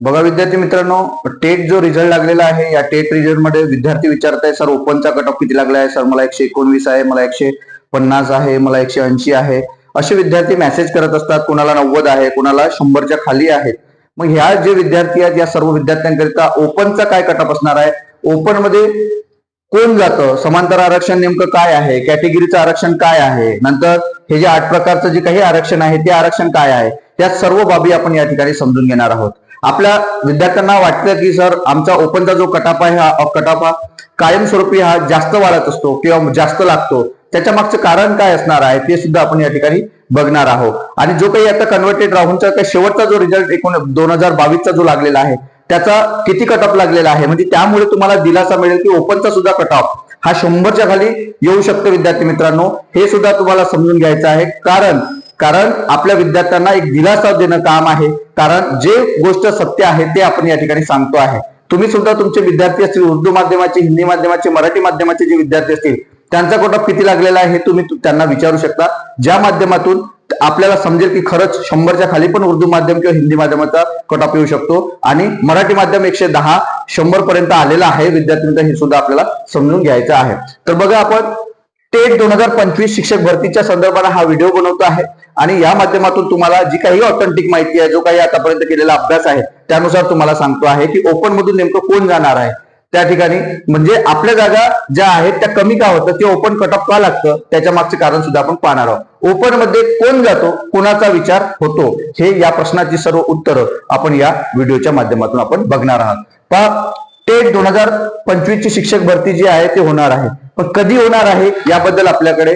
बघा विद्यार्थी मित्रांनो टेट जो रिझल्ट लागलेला आहे या टेट रिझल्टमध्ये विद्यार्थी विचारत आहे सर ओपनचा कट ऑफ किती लागला आहे? सर मला एकशे एकोणवीस आहे मला एकशे पन्नास आहे मला एकशे ऐंशी आहे. असे विद्यार्थी मेसेज करत असतात कुणाला नव्वद आहे कुणाला शंभरच्या खाली आहेत मग ह्या जे विद्यार्थी आहेत या सर्व विद्यार्थ्यांकरिता ओपनचा काय कट ऑफ असणार आहे? ओपनमध्ये कोण जातं? समांतर आरक्षण नेमकं काय आहे? कॅटेगरीचं आरक्षण काय आहे? नंतर हे जे आठ प्रकारचं जे काही आरक्षण आहे ते आरक्षण काय आहे? त्या सर्व बाबी आपण या ठिकाणी समजून घेणार आहोत. आपल्या विद्यार्थ्यांना वाटतं की सर आमचा ओपनचा जो कटाप आहे हा कटाप हा कायमस्वरूपी हा जास्त वाढत असतो किंवा जास्त लागतो. त्याच्या मागचं कारण काय असणार आहे ते सुद्धा आपण या ठिकाणी बघणार आहोत. आणि जो काही आता कन्व्हर्टेड राहूनचा काही शेवटचा जो रिझल्ट एकूण दोन हजार बावीसचा जो लागलेला आहे त्याचा किती कटऑफ लागलेला आहे? म्हणजे त्यामुळे तुम्हाला दिलासा मिळेल की ओपनचा सुद्धा कटऑफ हा शंभरच्या खाली येऊ शकतो विद्यार्थी मित्रांनो. हे सुद्धा तुम्हाला समजून घ्यायचं आहे. कारण कारण आपल्या विद्यार्थ्यांना एक दिलासा देणं काम आहे. कारण जे गोष्ट सत्य आहे ते आपण या ठिकाणी सांगतो आहे. तुम्ही सुद्धा तुमचे विद्यार्थी असतील उर्दू माध्यमाचे हिंदी माध्यमाचे मराठी माध्यमाचे जे विद्यार्थी असतील त्यांचा कोटा किती लागलेला आहे हे तुम्ही त्यांना विचारू शकता. ज्या माध्यमातून आपल्याला समजेल की खरंच शंभरच्या खाली पण उर्दू माध्यम किंवा हिंदी माध्यमाचा कटऑफ येऊ शकतो. आणि मराठी माध्यम एकशे दहा शंभर पर्यंत आलेला आहे विद्यार्थ्यांचा हे सुद्धा आपल्याला समजून घ्यायचं आहे. तर बघा आपण टेट दोन हजार पंचवीस शिक्षक भरतीच्या संदर्भात हा व्हिडिओ बनवतो आहे. आणि या माध्यमातून तुम्हाला जी काही ऑथेंटिक माहिती आहे जो काही आतापर्यंत केलेला अभ्यास आहे त्यानुसार तुम्हाला सांगतो आहे की ओपन मधून नेमकं कोण जाणार आहे. त्या ठिकाणी म्हणजे आपल्या जागा ज्या आहेत त्या कमी का होतं ते ओपन कट ऑफ का लागतं त्याच्या मागचे कारण सुद्धा आपण पाहणार आहोत. ओपनमध्ये कोण जातो कोणाचा विचार होतो हे या प्रश्नाची सर्व उत्तरं आपण या व्हिडिओच्या माध्यमातून आपण बघणार आहात. पहा टेट दोन हजार पंचवीस ची शिक्षक भरती जी आहे ते होणार आहे. पण कधी होणार आहे याबद्दल आपल्याकडे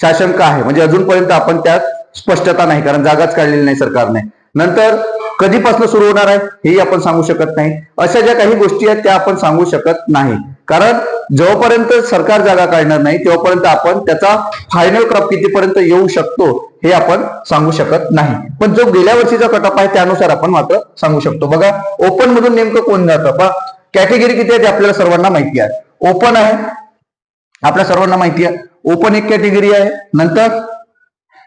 शासनका आहे. म्हणजे अजूनपर्यंत आपण त्यात स्पष्टता नाही कारण जागाच काढलेली नाही सरकारने. नंतर कधीपासून सुरू होणार आहे हेही आपण सांगू शकत नाही. अशा ज्या काही गोष्टी आहेत त्या आपण सांगू शकत नाही. कारण जेव्हापर्यंत सरकार जागा काढणार नाही तेव्हापर्यंत आपण त्याचा फायनल क्रॉप कितीपर्यंत येऊ शकतो हे आपण सांगू शकत नाही. पण जो गेल्या वर्षीचा कटअप आहे त्यानुसार आपण मात्र सांगू शकतो. बघा ओपन मधून नेमकं कोण जातं? बा कॅटेगरी किती आहे ते आपल्याला सर्वांना माहिती आहे. ओपन आहे आपल्या सर्वांना माहिती आहे. ओपन एक कॅटेगरी आहे. नंतर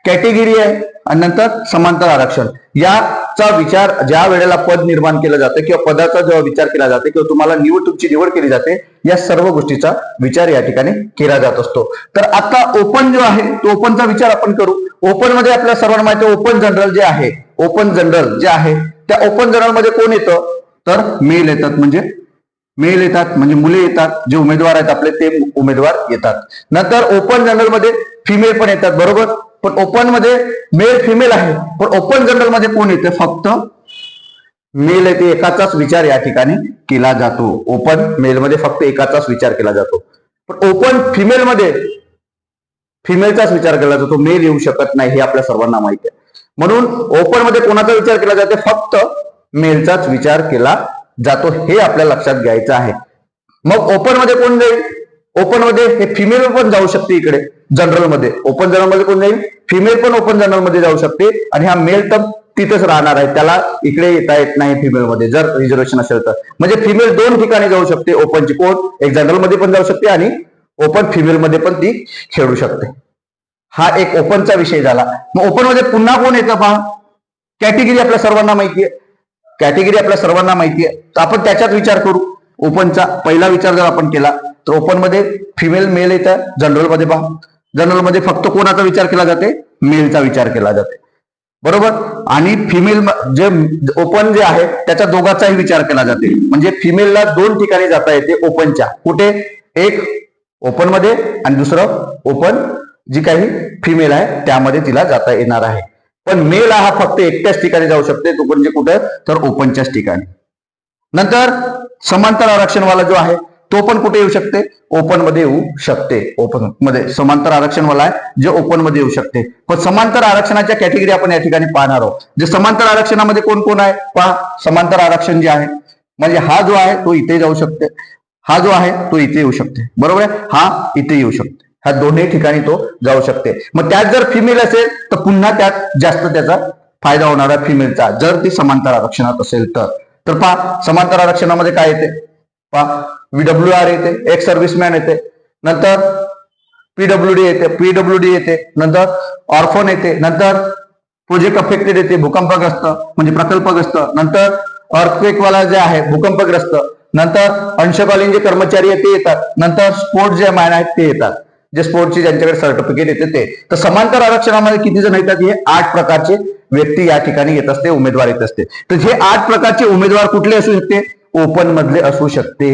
कॅटेगरी आहे आणि नंतर समांतर आरक्षण. याचा विचार ज्या वेळेला पद निर्माण केलं जातं किंवा पदाचा जेव्हा विचार केला जाते किंवा तुम्हाला निवड तुमची निवड केली जाते या सर्व गोष्टीचा विचार या ठिकाणी केला जात असतो. तर आता ओपन जो आहे तो ओपनचा विचार आपण करू. ओपनमध्ये आपल्या सर्वांना माहिती ओपन जनरल जे आहे ओपन जनरल जे आहे त्या ओपन जनरलमध्ये कोण येतं? तर मेल येतात म्हणजे मेल येतात म्हणजे मुले येतात जे उमेदवार आहेत आपले ते उमेदवार येतात. नंतर ओपन जनरलमध्ये फिमेल पण येतात बरोबर? पण ओपनमध्ये मेल फिमेल आहे. पण ओपन जनरलमध्ये कोण येते? फक्त मेल येते एकाचाच विचार या ठिकाणी केला जातो. ओपन मेलमध्ये फक्त एकाचाच विचार केला जातो. पण ओपन फिमेलमध्ये फिमेलचाच विचार केला जातो. मेल येऊ शकत नाही हे आपल्या सर्वांना माहिती आहे. म्हणून ओपनमध्ये कोणाचा विचार केला जाते? फक्त मेलचाच विचार केला जातो हे आपल्या लक्षात घ्यायचं आहे. मग ओपनमध्ये कोण जाईल? ओपनमध्ये हे फिमेल पण जाऊ शकते इकडे जनरलमध्ये. ओपन जनरलमध्ये कोण जाईल? फिमेल पण ओपन जनरलमध्ये जाऊ शकते. आणि हा मेल तर तिथंच राहणार आहे. त्याला इकडे येता येत नाही फिमेल मध्ये जर रिझर्वेशन असेल तर. म्हणजे फिमेल दोन ठिकाणी जाऊ शकते. ओपनची कोण? एक जनरलमध्ये पण जाऊ शकते आणि ओपन फिमेल मध्ये पण ती खेळू शकते. हा एक ओपनचा विषय झाला. मग ओपनमध्ये पुन्हा कोण येतं पहा? कॅटेगरी आपल्या सर्वांना माहिती आहे. कॅटेगरी आपल्या सर्वांना माहिती आहे. तर आपण त्याच्यात विचार करू. ओपनचा पहिला विचार जर आपण केला तर ओपनमध्ये फिमेल मेल येतं. जनरलमध्ये पहा. जनरलमध्ये फक्त कोणाचा विचार केला जाते? मेलचा विचार केला जाते. बरोबर? आणि फिमेल जे ओपन जे आहे त्याच्या दोघांचाही विचार केला जाते. म्हणजे फिमेलला दोन ठिकाणी जाता येते ओपनच्या कुठे? एक ओपनमध्ये आणि दुसरं ओपन जी काही फिमेल आहे त्यामध्ये तिला जाता येणार आहे. पण मेल हा फक्त एकट्याच ठिकाणी जाऊ शकते तो म्हणजे कुठं? तर ओपनच्याच ठिकाणी. नंतर समांतर आरक्षणवाला जो आहे तो पण कुठे येऊ शकते? ओपनमध्ये येऊ शकते. ओपनमध्ये समांतर आरक्षणवाला आहे जे ओपनमध्ये येऊ शकते. पण समांतर आरक्षणाच्या कॅटेगरी आपण या ठिकाणी पाहणार आहोत. जे समांतर आरक्षणामध्ये कोण कोण आहे? पहा समांतर आरक्षण जे आहे म्हणजे हा जो आहे तो इथे जाऊ शकते. हा जो आहे तो इथे येऊ शकते. बरोबर आहे? हा इथे येऊ शकते. ह्या दोन्ही ठिकाणी तो जाऊ शकते. मग त्यात जर फिमेल असेल तर पुन्हा त्यात जास्त त्याचा फायदा होणार आहे फिमेलचा जर ती समांतर आरक्षणात असेल तर. तर पहा समांतर आरक्षणामध्ये काय येते? पहा व्हीडब्ल्यू आर येते एक्स सर्व्हिसमॅन येते. नंतर पीडब्ल्यू डी येते पीडब्ल्यू डी येते. नंतर ऑर्फोन येते. नंतर प्रोजेक्ट अफेक्टेड येते भूकंपग्रस्त म्हणजे प्रकल्पग्रस्त. नंतर अर्थक्वेकवाला जे आहे भूकंपग्रस्त. नंतर अंशकालीन जे कर्मचारी आहेत ते येतात. नंतर स्पोर्ट जे मॅन आहेत ते येतात. जे स्पोर्टचे ज्यांच्याकडे सर्टिफिकेट येते ते. तर समांतर आरक्षणामध्ये किती जण येतात? हे आठ प्रकारचे व्यक्ती या ठिकाणी येत असते उमेदवार येत असते. तर हे आठ प्रकारचे उमेदवार कुठले असू शकते? ओपन मधले असू शकते.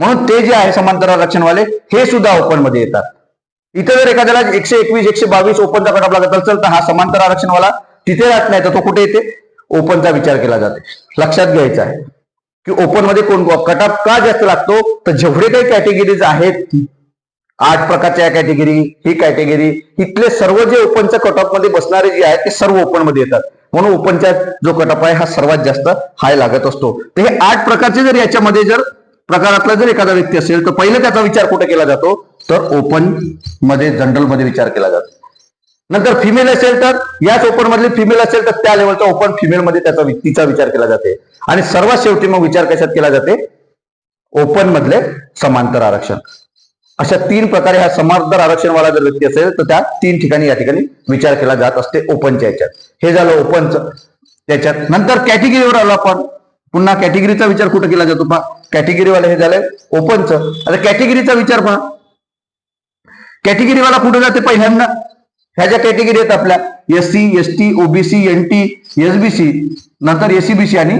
म्हणून ते जे आहे समांतर आरक्षणवाले हे सुद्धा ओपनमध्ये येतात. इथं जर एखाद्याला एकशे एकवीस एकशे बावीस ओपनचा कटअप लागत असेल तर हा समांतर आरक्षणवाला तिथे राहत नाही तर तो कुठे येते? ओपनचा विचार केला जाते. लक्षात घ्यायचा आहे की ओपनमध्ये कोण कटअप का जास्त लागतो? तर जेवढे काही कॅटेगरीज आहेत आठ प्रकारच्या कॅटेगरी ही कॅटेगरी इथले सर्व जे ओपनच्या कट ऑफमध्ये बसणारे जे आहेत ते सर्व ओपनमध्ये येतात. म्हणून ओपनचा जो कटअप आहे हा सर्वात जास्त हाय लागत असतो. तर हे आठ प्रकारचे जर याच्यामध्ये जर प्रकारातला जर एखादा व्यक्ती असेल तर पहिले त्याचा विचार कुठे केला जातो? तर ओपनमध्ये जनरलमध्ये विचार केला जातो. नंतर फिमेल असेल तर याच ओपन मधली फिमेल असेल तर त्या लेवलचा ओपन फिमेल मध्ये त्याचा व्यक्तीचा विचार केला जाते. आणि सर्वात शेवटी मग विचार कशात केला जाते? ओपन मधले समांतर आरक्षण. अशा तीन प्रकारे हा समाजदार आरक्षणवाला जर व्यक्ती असेल तर त्या तीन ठिकाणी या ठिकाणी विचार केला जात असते ओपनच्या याच्यात. हे झालं ओपनचं त्याच्यात नंतर कॅटेगरीवर आलो आपण. पुन्हा कॅटेगरीचा विचार कुठं केला जातो पहा. कॅटेगरीवाला हे झालंय ओपनचं आता कॅटेगरीचा विचार पहा. कॅटेगरीवाला कुठं जाते पहिल्यांदा? ह्या ज्या कॅटेगरी आहेत आपल्या. S C S T OBC N T SBC नंतर एसीबीसी आणि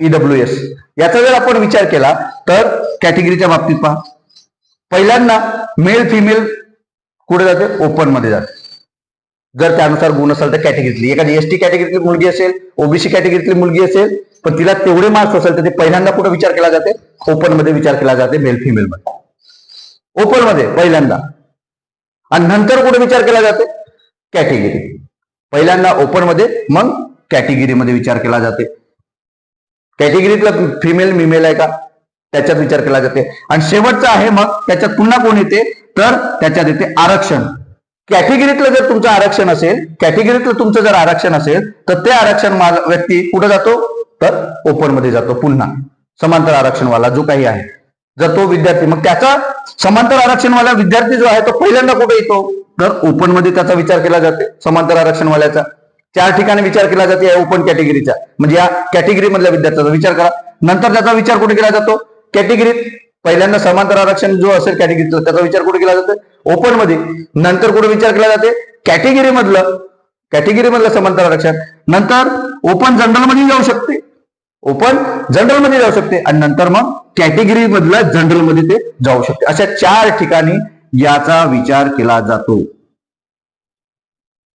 ईडब्ल्यू एस याचा जर आपण विचार केला तर कॅटेगरीच्या बाबतीत पहा. पहिल्यांदा मेल फिमेल कुठे जाते? ओपनमध्ये जाते. जर त्यानुसार गुण असेल तर कॅटेगरीतली एखादी एसटी कॅटेगरीतली मुलगी असेल ओबीसी कॅटेगरीतली मुलगी असेल पण तिला तेवढे मार्क्स असेल तर ते पहिल्यांदा कुठे विचार केला जाते? ओपनमध्ये विचार केला जाते मेल फिमेल मध्ये. ओपनमध्ये पहिल्यांदा. आणि नंतर कुठे विचार केला जाते? कॅटेगरी पहिल्यांदा ओपनमध्ये मग कॅटेगरीमध्ये विचार केला जाते. कॅटेगरीतला फिमेल मिमेल आहे का? त्याच्यात विचार केला जाते. आणि शेवटचा आहे मग त्याच्यात पुन्हा कोण येते? तर त्याच्यात येते आरक्षण. कॅटेगरीतलं जर तुमचं आरक्षण असेल कॅटेगरीतलं तुमचं जर आरक्षण असेल तर ते आरक्षण व्यक्ती कुठं जातो? तर ओपनमध्ये जातो पुन्हा. समांतर आरक्षणवाला जो काही आहे. जर तो विद्यार्थी मग त्याचा समांतर आरक्षणवाला विद्यार्थी जो आहे तो पहिल्यांदा कुठे येतो? तर ओपनमध्ये त्याचा विचार केला जाते समांतर आरक्षणवाल्याचा. चार ठिकाणी विचार केला जाते या ओपन कॅटेगरीचा म्हणजे या कॅटेगरी मधल्या विद्यार्थ्याचा विचार करा. नंतर त्याचा विचार कुठे केला जातो? कॅटेगरीत पहिल्यांदा समांतर आरक्षण जो असेल कॅटेगरीचा त्याचा विचार कुठे केला जातो? ओपनमध्ये. नंतर कुठे विचार केला जाते? कॅटेगरी मधलं. कॅटेगरी मधलं समांतर आरक्षण. नंतर ओपन जनरलमध्ये जाऊ शकते. ओपन जनरलमध्ये जाऊ शकते. आणि नंतर मग कॅटेगरी मधलं जनरलमध्ये ते जाऊ शकते. अशा चार ठिकाणी याचा विचार केला जातो.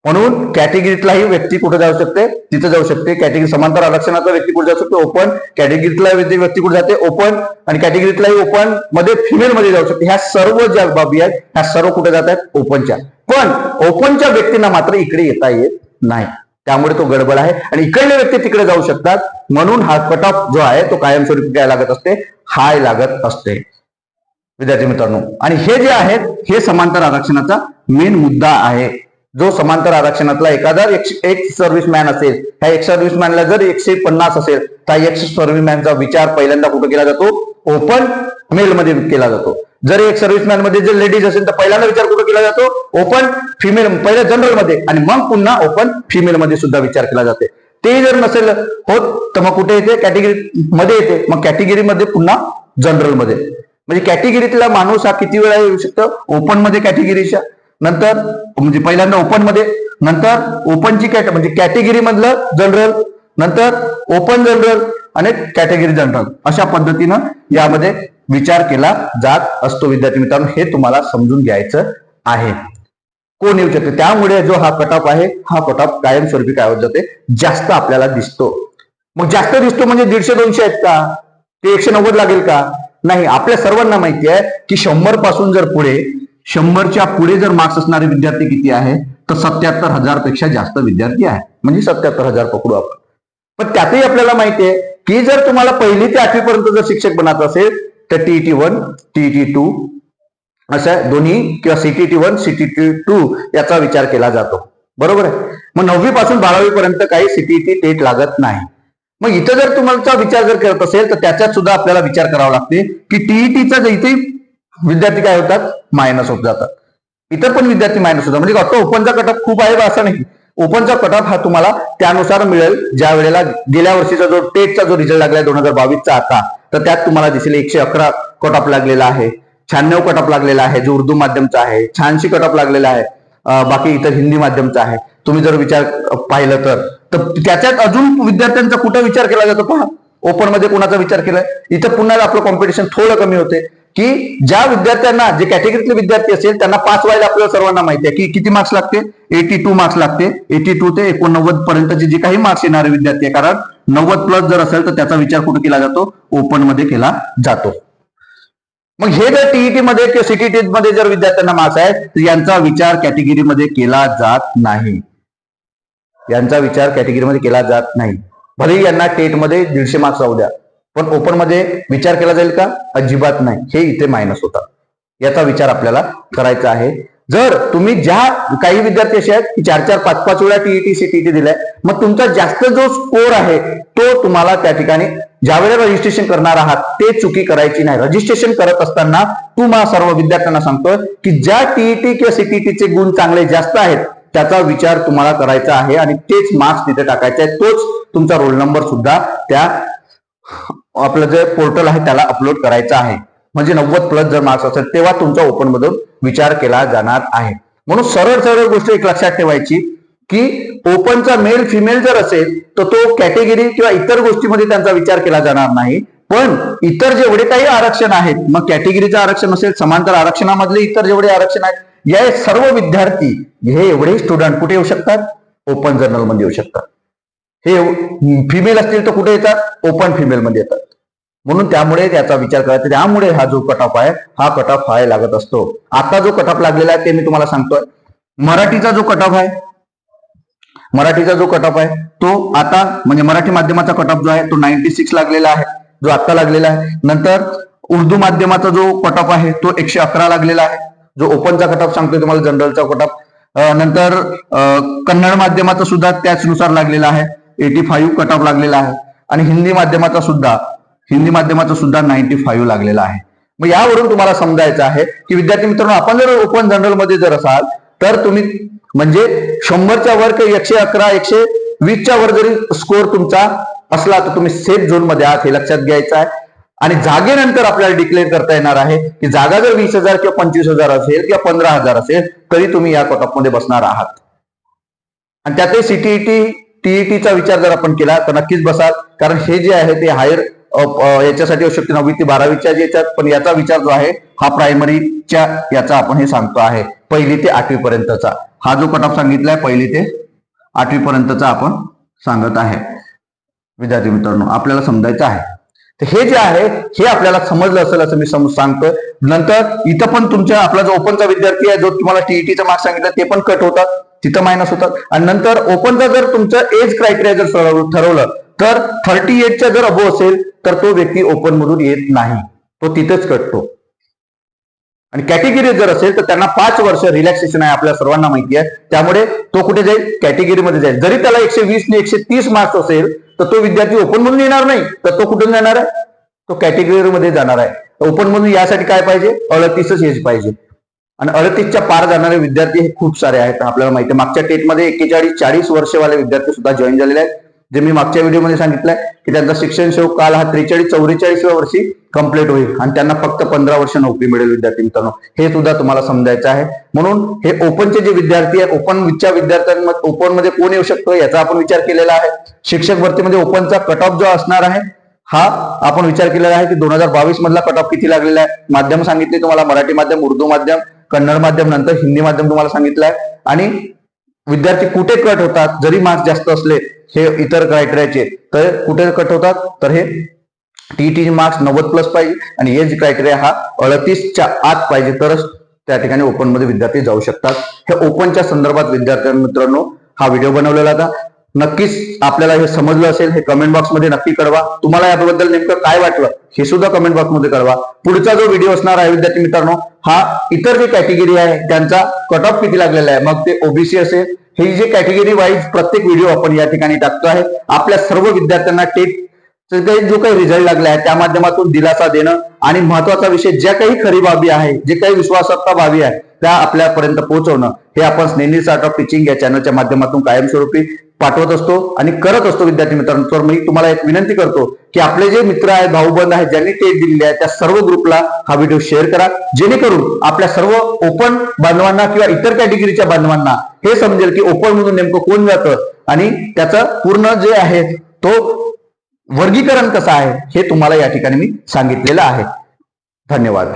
म्हणून कॅटेगरीतलाही व्यक्ती कुठे जाऊ शकते? तिथे जाऊ शकते. कॅटेगरी समांतर आरक्षणाचा व्यक्ती कुठे जाऊ शकतो? ओपन कॅटेगरीतला व्यक्ती व्यक्ती कुठे जाते? ओपन आणि कॅटेगरीतलाही ओपनमध्ये फिमेल मध्ये जाऊ शकते. ह्या सर्व ज्या बाबी आहेत ह्या सर्व कुठे जात आहेत? ओपनच्या पण ओपनच्या व्यक्तींना मात्र इकडे येता येत नाही. त्यामुळे तो गडबड आहे. आणि इकडले व्यक्ती तिकडे जाऊ शकतात. म्हणून हा कट ऑफ जो आहे तो कायमस्वरूपी काय लागत असते? हाय लागत असते. विद्यार्थी मित्रांनो आणि हे जे आहेत हे समांतर आरक्षणाचा मेन मुद्दा आहे. जो समांतर आरक्षणातला एखादा एक- सर्व्हिसमॅन असेल ह्या एक सर्व्हिसमॅनला जर एकशे पन्नास असेल तर एक सर्व्हिसमॅनचा विचार पहिल्यांदा कुठं केला जातो? ओपन मेल मध्ये केला जातो. जर एक सर्व्हिसमॅनमध्ये जर लेडीज असेल तर पहिल्यांदा विचार कुठं केला जातो? ओपन फिमेल पहिल्या जनरलमध्ये. आणि मग पुन्हा ओपन फिमेल मध्ये सुद्धा विचार केला जाते. ते जर नसेल होत तर मग कुठे येते? कॅटेगरी मध्ये येते. मग कॅटेगरी मध्ये पुन्हा जनरलमध्ये. म्हणजे कॅटेगरीतला माणूस हा किती वेळा येऊ शकतो? ओपनमध्ये कॅटेगरीच्या नंतर म्हणजे पहिल्यांदा ओपनमध्ये नंतर ओपनची कॅट म्हणजे कॅटेगरी मधलं जनरल नंतर ओपन जनरल आणि कॅटेगरी जनरल अशा पद्धतीनं यामध्ये विचार केला जात असतो. विद्यार्थी मित्रांनो हे तुम्हाला समजून घ्यायचं आहे. कोण येऊ शकते? त्यामुळे जो हा कटऑफ आहे हा कटऑफ कायमस्वरूपी काय होत जाते? जास्त आपल्याला दिसतो. मग जास्त दिसतो म्हणजे दीडशे दोनशे आहेत का? ते एकशे नव्वद लागेल का? नाही आपल्या सर्वांना माहिती आहे की शंभरपासून जर पुढे शंभरच्या पुढे जर मार्क्स असणारे विद्यार्थी किती आहे तर सत्याहत्तर हजारपेक्षा जास्त विद्यार्थी आहे. म्हणजे सत्याहत्तर हजार पकडू आपण. पण त्यातही आपल्याला माहिती आहे की जर तुम्हाला पहिली ते आठवी पर्यंत जर शिक्षक बनायचं असेल तर टीईटी वन टीईटी टू अशा दोन्ही किंवा सीटीटी वन सीटीटी टू याचा विचार केला जातो. बरोबर आहे? मग नववी पासून बारावी पर्यंत काही सीटीटी टेट लागत नाही. मग इथं जर तुम्हाला विचार जर करत असेल तर त्याच्यात सुद्धा आपल्याला विचार करावा लागते की टीईटीचा इथे विद्यार्थी काय होतात? मायनस होत जातात. इतर पण विद्यार्थी मायनस होतात. म्हणजे आता ओपनचा कटअप खूप आहे असं नाही. ओपनचा कटअप हा तुम्हाला त्यानुसार मिळेल. ज्या वेळेला गेल्या वर्षीचा जो टेटचा जो रिझल्ट लागलाय दोन हजार बावीसचा आता तर त्यात तुम्हाला दिसेल एकशे अकरा कटअप लागलेला आहे. शहाण्णव कटअप लागलेला आहे. जो उर्दू माध्यमचा आहे. छानशी कटअप लागलेला आहे. बाकी इतर हिंदी माध्यमचा आहे. तुम्ही जर विचार पाहिलं तर त्याच्यात अजून विद्यार्थ्यांचा कुठं विचार केला जातो पहा. ओपनमध्ये कोणाचा विचार केलाय? इथं पुन्हा आपलं कॉम्पिटिशन थोडं कमी होते. की ज्या विद्यार्थ्यांना जे कॅटेगरीतले विद्यार्थी असेल त्यांना पास व्हायला आपल्याला सर्वांना माहिती आहे की किती मार्क्स लागते? एटी टू मार्क्स लागते. एटी टू ते एकोणनव्वद पर्यंतचे जे काही मार्क्स येणारे विद्यार्थी आहे कारण नव्वद प्लस जर असेल तर त्याचा विचार कुठे केला जातो? ओपनमध्ये केला जातो. मग हे जर टीईटी मध्ये किंवा सीटीटी मध्ये जर विद्यार्थ्यांना मार्क्स आहे तर यांचा विचार कॅटेगरीमध्ये केला जात नाही. यांचा विचार कॅटेगरीमध्ये केला जात नाही. भले यांना टेटमध्ये दीडशे मार्क्स राहू द्या पण ओपनमध्ये विचार केला जाईल का? अजिबात नाही. हे इथे मायनस होतात. याचा विचार आपल्याला करायचा आहे. जर तुम्ही ज्या काही विद्यार्थी असे आहेत की चार चार पाच पाच वेळा टीईटी सीटीटी दिलाय मग तुमचा जास्त जो स्कोर आहे तो तुम्हाला त्या ठिकाणी ज्यावेळेला रजिस्ट्रेशन करणार आहात ते चुकी करायची नाही. रजिस्ट्रेशन करत असताना तुम्हा सर्व विद्यार्थ्यांना सांगतोय की ज्या टीईटी किंवा सीटीटीचे गुण चांगले जास्त आहेत त्याचा विचार तुम्हाला करायचा आहे आणि तेच मार्क्स तिथे टाकायचे आहे तोच तुमचा रोल नंबर सुद्धा त्या आपलं जे पोर्टल आहे त्याला अपलोड करायचं आहे. म्हणजे नव्वद प्लस जर मार्क्स असेल तेव्हा तुमचा ओपन मधून विचार केला जाणार आहे. म्हणून सरळ सरळ गोष्ट एक लक्षात ठेवायची की ओपनचा मेल फिमेल जर असेल तर तो कॅटेगरी किंवा इतर गोष्टीमध्ये त्यांचा विचार केला जाणार नाही. पण इतर जेवढे काही आरक्षण आहेत मग कॅटेगरीचं आरक्षण असेल समांतर आरक्षणामधले इतर जेवढे आरक्षण आहेत या सर्व विद्यार्थी हे एवढे स्टुडंट कुठे येऊ शकतात? ओपन जर्नलमध्ये येऊ शकतात. हे फिमेल असतील तर कुठे येतात? ओपन फिमेल मध्ये येतात. म्हणून त्यामुळे त्याचा विचार करायचा त्यामुळे हा जो कट ऑफ आहे हा कट ऑफ हाय लागत असतो. आता जो कट ऑफ लागलेला आहे ते मी तुम्हाला सांगतोय. मराठीचा जो कट ऑफ आहे मराठीचा जो कट ऑफ आहे तो आता म्हणजे मराठी माध्यमाचा कट ऑफ जो आहे तो नाईन्टी सिक्स लागलेला आहे. जो आता लागलेला आहे. नंतर उर्दू माध्यमाचा जो कट ऑफ आहे तो एकशे अकरा लागलेला आहे. जो ओपनचा कट ऑफ सांगतोय तुम्हाला जनरलचा कट ऑफ नंतर कन्नड माध्यमाचा सुद्धा त्याचनुसार लागलेला आहे. एटी फाईव्ह कट ऑफ लागलेला आहे. आणि हिंदी माध्यमाचा सुद्धा हिंदी माध्यमाचा सुद्धा नाईन्टी फाईव्ह लागलेला आहे. मग यावरून तुम्हाला समजायचं आहे की विद्यार्थी मित्रांनो आपण जर ओपन जनरलमध्ये जर असाल तर तुम्ही म्हणजे शंभरच्या वर किंवा एकशे अकरा एकशे वीसच्या वर जरी स्कोअर तुमचा असला तर तुम्ही सेफ झोनमध्ये आहात हे लक्षात घ्यायचं आहे. आणि जागेनंतर आपल्याला डिक्लेअर करता येणार आहे की जागा जर वीस हजार किंवा पंचवीस हजार असेल किंवा पंधरा हजार असेल तरी तुम्ही या कटमध्ये बसणार आहात. आणि त्यातही सीटीईटी टीईटीचा विचार जर आपण केला तर नक्कीच बसाल. कारण हे जे आहे ते हायर याच्यासाठी असू शकते नववी ते बारावीच्या याच्यात पण याचा विचार जो आहे हा प्रायमरीच्या याचा आपण हे सांगतो आहे. पहिली ते आठवी पर्यंतचा. हा जो कट ऑफ सांगितलाय पहिली ते आठवी पर्यंतचा आपण सांगत आहे. विद्यार्थी मित्रांनो आपल्याला समजायचं आहे. तर हे जे आहे हे आपल्याला समजलं असेल असं मी समज सांगतोय. नंतर इथं पण तुमच्या आपला जो ओपनचा विद्यार्थी आहे जो तुम्हाला टीईटीचा मार्क्स सांगितलं ते पण कट होतात. तिथं मायनस होतात. आणि नंतर ओपनचा जर तुमचं एज क्रायटेरिया जर ठरवलं तर थर्टी एटच्या जर अबो असेल तर तो व्यक्ती ओपन मधून येत नाही. तो तिथेच कटतो आणि कॅटेगरी जर असेल तर त्यांना पाच वर्ष रिलॅक्सेशन आहे आपल्या सर्वांना माहिती आहे. त्यामुळे तो कुठे जाईल? कॅटेगरीमध्ये जाईल. जरी त्याला एकशे वीस ने एकशे तीस मार्क्स असेल तर तो विद्यार्थी ओपन मधून येणार नाही. तर तो कुठून जाणार आहे? तो कॅटेगरीमध्ये जाणार आहे. ओपन मधून यासाठी काय पाहिजे? अडतीसच एज पाहिजे. आणि अडतीसच्या पार जाणारे विद्यार्थी हे खूप सारे आहेत. आपल्याला माहिती आहे. मागच्या टेटमध्ये एक्केचाळीस चाळीस वर्षवाले विद्यार्थी सुद्धा जॉईन झालेले आहेत. जे मी मागच्या व्हिडिओमध्ये सांगितलंय की त्यांचा शिक्षण सेवक काल हा त्रेचाळीस चौवेचाळीसव्या वर्षी कंप्लीट होईल. आणि त्यांना फक्त पंधरा वर्ष नोकरी मिळेल विद्यार्थी मित्रांनो. हे सुद्धा तुम्हाला समजायचं आहे. म्हणून हे ओपनचे जे विद्यार्थी आहेत ओपनच्या विद्यार्थ्यांमध्ये ओपनमध्ये कोण येऊ शकतो याचा आपण विचार केलेला आहे. शिक्षक भरतीमध्ये ओपनचा कट ऑफ जो असणार आहे हा आपण विचार केलेला आहे की दोन हजार बावीस मधला कट ऑफ किती लागलेला आहे. माध्यम सांगितले तुम्हाला मराठी माध्यम उर्दू माध्यम कन्नड माध्यम नंतर हिंदी माध्यम तुम्हाला सांगितलं आहे आणि विद्यार्थी कुठे कट होतात? जरी मार्क्स जास्त असले हे इतर क्रायटेरियाचे तर कुठे कट होतात? तर हे टीईटी मार्क्स नव्वद प्लस पाहिजे आणि एज क्रायटेरिया हा अडतीसच्या आत पाहिजे. तरच त्या ठिकाणी ओपनमध्ये विद्यार्थी जाऊ शकतात. हे ओपनच्या संदर्भात विद्यार्थ्यां मित्रांनो हा व्हिडिओ बनवलेला होता. नक्कीच आपल्याला हे समजलं असेल हे कमेंट बॉक्समध्ये नक्की कळवा. तुम्हाला याबद्दल नेमकं काय वाटलं हे सुद्धा कमेंट बॉक्समध्ये कळवा. पुढचा जो व्हिडिओ असणार आहे विद्यार्थी मित्रांनो हा इतर जे कॅटेगरी आहे त्यांचा कट ऑफ किती लागलेला आहे मग ते ओबीसी असेल. ही जे कॅटेगरी वाईज प्रत्येक व्हिडिओ आपण या ठिकाणी टाकतो आहे. आपल्या सर्व विद्यार्थ्यांना टेट जो काही रिझल्ट लागला आहे त्या माध्यमातून दिलासा देणं आणि महत्त्वाचा विषय ज्या काही खरी बाबी आहे जे काही विश्वासार्हता बाबी आहे त्या आपल्यापर्यंत पोहोचवणं. हे आपण स्नेनी स्टार्ट ऑफ टीचिंग या चॅनलच्या माध्यमातून कायमस्वरूपी पाठवत असतो आणि करत असतो विद्यार्थी मित्रांनो. तर मी तुम्हाला एक विनंती करतो की आपले जे मित्र आहेत भाऊबंद आहेत ज्यांनी टेट दिलेली आहे त्या सर्व ग्रुपला हा व्हिडिओ शेअर करा. जेणेकरून आपल्या सर्व ओपन बांधवांना किंवा इतर कॅटेगरीच्या बांधवांना हे समजेल की ओपन मधून नेमकं कोण जातं आणि त्याचं पूर्ण जे आहे तो वर्गीकरण कसं आहे हे तुम्हाला या ठिकाणी मी सांगितलेलं आहे. धन्यवाद.